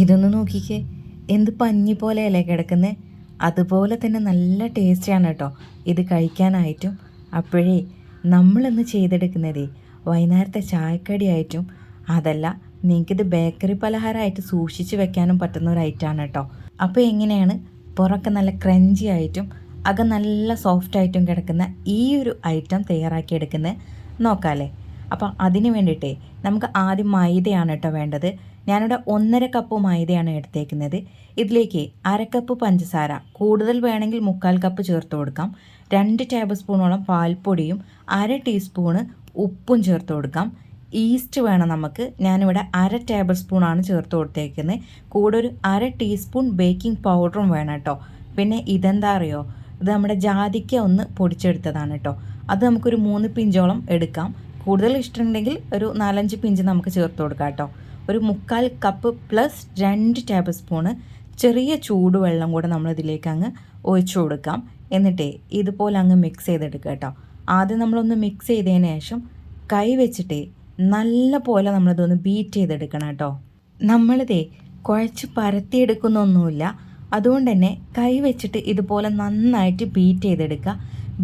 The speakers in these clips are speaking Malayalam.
ഇതൊന്ന് നോക്കിക്കേ. എന്ത് പഞ്ഞി പോലെയല്ലേ കിടക്കുന്നത് അതുപോലെ തന്നെ നല്ല ടേസ്റ്റിയാണ് കേട്ടോ. ഇത് കഴിക്കാനായിട്ടും. അപ്പോഴേ നമ്മളിന്ന് ചെയ്തെടുക്കുന്നതേ വൈകുന്നേരത്തെ ചായക്കടിയായിട്ടും അതല്ല നിങ്ങൾക്കിത് ബേക്കറി പലഹാരമായിട്ട് സൂക്ഷിച്ച് വെക്കാനും പറ്റുന്ന ഒരു ഐറ്റമാണ് കേട്ടോ. അപ്പോൾ എങ്ങനെയാണ്? പുറമൊക്കെ നല്ല ക്രഞ്ചി ആയിട്ടും അകം നല്ല സോഫ്റ്റ് ആയിട്ടും കിടക്കുന്ന ഈ ഒരു ഐറ്റം തയ്യാറാക്കിയെടുക്കുന്നത് നോക്കാമല്ലേ അപ്പോൾ അതിന് വേണ്ടിയിട്ടേ നമുക്ക് ആദ്യം മൈദയാണ് കേട്ടോ വേണ്ടത്. ഞാനിവിടെ ഒന്നര കപ്പ് മൈദയാണ് എടുത്തേക്കുന്നത്. ഇതിലേക്ക് അരക്കപ്പ് കപ്പ് പഞ്ചസാര കൂടുതൽ വേണമെങ്കിൽ മുക്കാൽ കപ്പ് ചേർത്ത് കൊടുക്കാം. രണ്ട് ടേബിൾ സ്പൂണോളം പാൽപ്പൊടിയും അര ടീസ്പൂണ് ഉപ്പും ചേർത്ത് കൊടുക്കാം. ഈസ്റ്റ് വേണം നമുക്ക്. ഞാനിവിടെ അര ടേബിൾ സ്പൂണാണ് ചേർത്ത് കൊടുത്തേക്കുന്നത്. കൂടെ ഒരു അര ടീസ്പൂൺ ബേക്കിംഗ് പൗഡറും വേണം കേട്ടോ. പിന്നെ ഇതെന്താ അറിയോ? ഇത് നമ്മുടെ ജാതിക്ക ഒന്ന് പൊടിച്ചെടുത്തതാണ് കേട്ടോ. അത് നമുക്കൊരു മൂന്ന് പിഞ്ചോളം എടുക്കാം. കൂടുതൽ ഇഷ്ടമുണ്ടെങ്കിൽ ഒരു നാലഞ്ച് പിഞ്ച് നമുക്ക് ചേർത്ത് കൊടുക്കാം കേട്ടോ. ഒരു മുക്കാൽ കപ്പ് പ്ലസ് രണ്ട് ടേബിൾ സ്പൂണ് ചെറിയ ചൂടുവെള്ളം കൂടെ നമ്മൾ ഇതിലേക്ക് അങ്ങ് ഒഴിച്ചു കൊടുക്കാം. എന്നിട്ടേ ഇതുപോലെ അങ്ങ് മിക്സ് ചെയ്തെടുക്കുക കേട്ടോ. ആദ്യം നമ്മളൊന്ന് മിക്സ് ചെയ്തതിന് ശേഷം കൈ വെച്ചിട്ടേ നല്ല പോലെ നമ്മളിതൊന്ന് ബീറ്റ് ചെയ്തെടുക്കണം കേട്ടോ. നമ്മളിതേ കുഴച്ച് പരത്തിയെടുക്കുന്നൊന്നുമില്ല. അതുകൊണ്ട് തന്നെ കൈ വെച്ചിട്ട് ഇതുപോലെ നന്നായിട്ട് ബീറ്റ് ചെയ്തെടുക്കുക.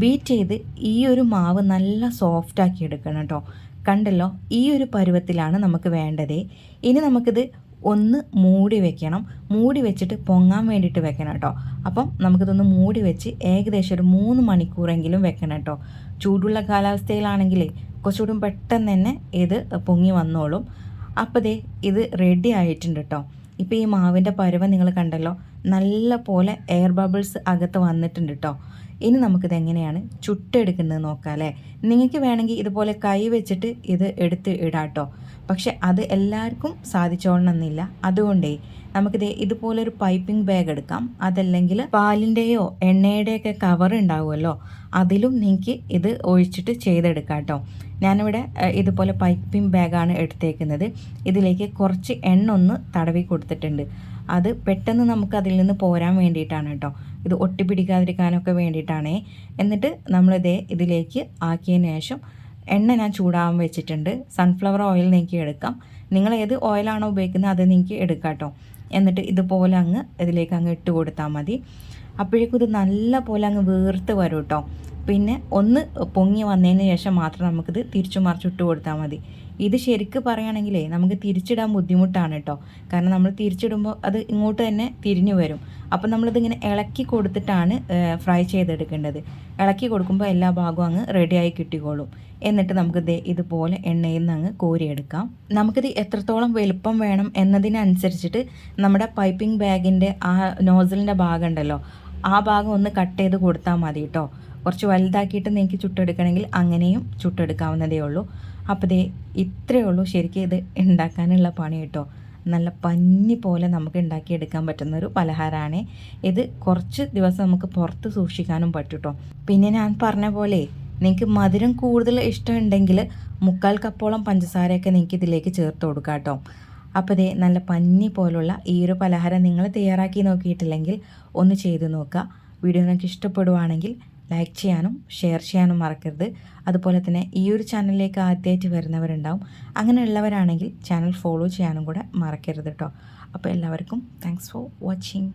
ബീറ്റ് ചെയ്ത് ഈ ഒരു മാവ് നല്ല സോഫ്റ്റ് ആക്കി എടുക്കണം കേട്ടോ. കണ്ടല്ലോ ഈ ഒരു പരുവത്തിലാണ് നമുക്ക് വേണ്ടത്. ഇനി നമുക്കിത് ഒന്ന് മൂടി വെക്കണം. മൂടി വെച്ചിട്ട് പൊങ്ങാൻ വേണ്ടിയിട്ട് വെക്കണം കേട്ടോ. അപ്പം നമുക്കിതൊന്ന് മൂടി വെച്ച് ഏകദേശം ഒരു മൂന്ന് മണിക്കൂറെങ്കിലും വെക്കണം കേട്ടോ. ചൂടുള്ള കാലാവസ്ഥയിലാണെങ്കിൽ കുറച്ചുകൂടി പെട്ടെന്ന് തന്നെ ഇത് പൊങ്ങി വന്നോളും. അപ്പോൾ ദേ ഇത് റെഡി ആയിട്ടുണ്ട് കേട്ടോ. ഇപ്പോൾ ഈ മാവിന്റെ പരുവം നിങ്ങൾ കണ്ടല്ലോ നല്ല പോലെ എയർ ബബിൾസ് അകത്ത് വന്നിട്ടുണ്ട് കേട്ടോ. ഇനി നമുക്കിത് എങ്ങനെയാണ് ചുട്ടെടുക്കുന്നത് നോക്കാം അല്ലേ? നിങ്ങൾക്ക് വേണമെങ്കിൽ ഇതുപോലെ കൈ വെച്ചിട്ട് ഇത് എടുത്ത് ഇടാട്ടോ പക്ഷെ അത് എല്ലാവർക്കും സാധിച്ചോളണമെന്നില്ല. അതുകൊണ്ടേ നമുക്കിത് ഇതുപോലെ ഒരു പൈപ്പിംഗ് ബാഗ് എടുക്കാം. അതല്ലെങ്കിൽ പാലിന്റെയോ എണ്ണയുടെയൊക്കെ കവർ ഉണ്ടാവുമല്ലോ. അതിലും നിങ്ങൾക്ക് ഇത് ഒഴിച്ചിട്ട് ചെയ്തെടുക്കാം കേട്ടോ ഞാനിവിടെ ഇതുപോലെ പൈപ്പിംഗ് ബാഗാണ് എടുത്തേക്കുന്നത്. ഇതിലേക്ക് കുറച്ച് എണ്ണ ഒന്ന് തടവി കൊടുത്തിട്ടുണ്ട്. അത് പെട്ടെന്ന് നമുക്ക് അതിൽ നിന്ന് പോരാൻ വേണ്ടിയിട്ടാണ് കേട്ടോ. ഇത് ഒട്ടിപ്പിടിക്കാതിരിക്കാനൊക്കെ വേണ്ടിയിട്ടാണേ. എന്നിട്ട് നമ്മളിതേ ഇതിലേക്ക് ആക്കിയതിന് ശേഷം എണ്ണ ഞാൻ ചൂടാവാൻ വെച്ചിട്ടുണ്ട്. സൺഫ്ലവർ ഓയിൽ നിങ്ങൾക്ക് എടുക്കാം. നിങ്ങൾ ഏത് ഓയിലാണോ ഉപയോഗിക്കുന്നത് അത് നിങ്ങൾക്ക് എടുക്കാം കേട്ടോ. എന്നിട്ട് ഇതുപോലെ അങ്ങ് ഇതിലേക്ക് അങ്ങ് ഇട്ട് കൊടുത്താൽ മതി. അപ്പോഴേക്കും ഇത് നല്ല പോലെ അങ്ങ് വീർത്ത് വരും കേട്ടോ. പിന്നെ ഒന്ന് പൊങ്ങി വന്നതിന് ശേഷം മാത്രം നമുക്കിത് തിരിച്ചു മറിച്ചിട്ട് കൊടുത്താൽ മതി. ഇത് ശരിക്ക് പറയുകയാണെങ്കിലേ നമുക്ക് തിരിച്ചിടാൻ ബുദ്ധിമുട്ടാണ് കേട്ടോ കാരണം നമ്മൾ തിരിച്ചിടുമ്പോൾ അത് ഇങ്ങോട്ട് തന്നെ തിരിഞ്ഞു വരും. അപ്പം നമ്മളിതിങ്ങനെ ഇളക്കി കൊടുത്തിട്ടാണ് ഫ്രൈ ചെയ്തെടുക്കേണ്ടത്. ഇളക്കി കൊടുക്കുമ്പോൾ എല്ലാ ഭാഗവും അങ്ങ് റെഡിയായി കിട്ടിക്കോളും. എന്നിട്ട് നമുക്ക് ദേ ഇതുപോലെ എണ്ണയിൽ നിന്ന് അങ്ങ് കോരിയെടുക്കാം. നമുക്കിത് എത്രത്തോളം വലുപ്പം വേണം എന്നതിനനുസരിച്ചിട്ട് നമ്മുടെ പൈപ്പിംഗ് ബാഗിന്റെ ആ നോസലിന്റെ ഭാഗം ഉണ്ടല്ലോ ആ ഭാഗം ഒന്ന് കട്ട് ചെയ്ത് കൊടുത്താൽ മതി കേട്ടോ കുറച്ച് വലുതാക്കിയിട്ട് നിങ്ങൾക്ക് ചുട്ടെടുക്കണമെങ്കിൽ അങ്ങനെയും ചുട്ടെടുക്കാവുന്നതേ ഉള്ളൂ. അപ്പോൾ ദേ ഇത്രയേ ഉള്ളൂ. ശരിക്കും ഇത് ഉണ്ടാക്കാനുള്ള പണി കേട്ടോ. നല്ല പഞ്ഞി പോലെ നമുക്ക് ഉണ്ടാക്കിയെടുക്കാൻ പറ്റുന്ന ഒരു പലഹാരമാണ്. ഇത് കുറച്ച് ദിവസം നമുക്ക് പുറത്ത് സൂക്ഷിക്കാനും പറ്റും പിന്നെ ഞാൻ പറഞ്ഞ പോലെ നിങ്ങൾക്ക് മധുരം കൂടുതൽ ഇഷ്ടമുണ്ടെങ്കിൽ മുക്കാൽ കപ്പോളം പഞ്ചസാരയൊക്കെ നിങ്ങൾക്ക് ഇതിലേക്ക് ചേർത്ത് കൊടുക്കാം കേട്ടോ. അപ്പോൾ ഇതേ നല്ല പഞ്ഞി പോലുള്ള ഈ ഒരു പലഹാരം നിങ്ങൾ തയ്യാറാക്കി നോക്കിയിട്ടില്ലെങ്കിൽ ഒന്ന് ചെയ്ത് നോക്കുക. വീഡിയോ നിങ്ങൾക്ക് ഇഷ്ടപ്പെടുവാണെങ്കിൽ ലൈക്ക് ചെയ്യാനും ഷെയർ ചെയ്യാനും മറക്കരുത്. അതുപോലെ തന്നെ ഈ ഒരു ചാനലിലേക്ക് ആദ്യമായിട്ട് വരുന്നവരുണ്ടാവും. അങ്ങനെയുള്ളവരാണെങ്കിൽ ചാനൽ ഫോളോ ചെയ്യാനും കൂടെ മറക്കരുത് കേട്ടോ അപ്പോൾ എല്ലാവർക്കും താങ്ക്സ് ഫോർ വാച്ചിങ്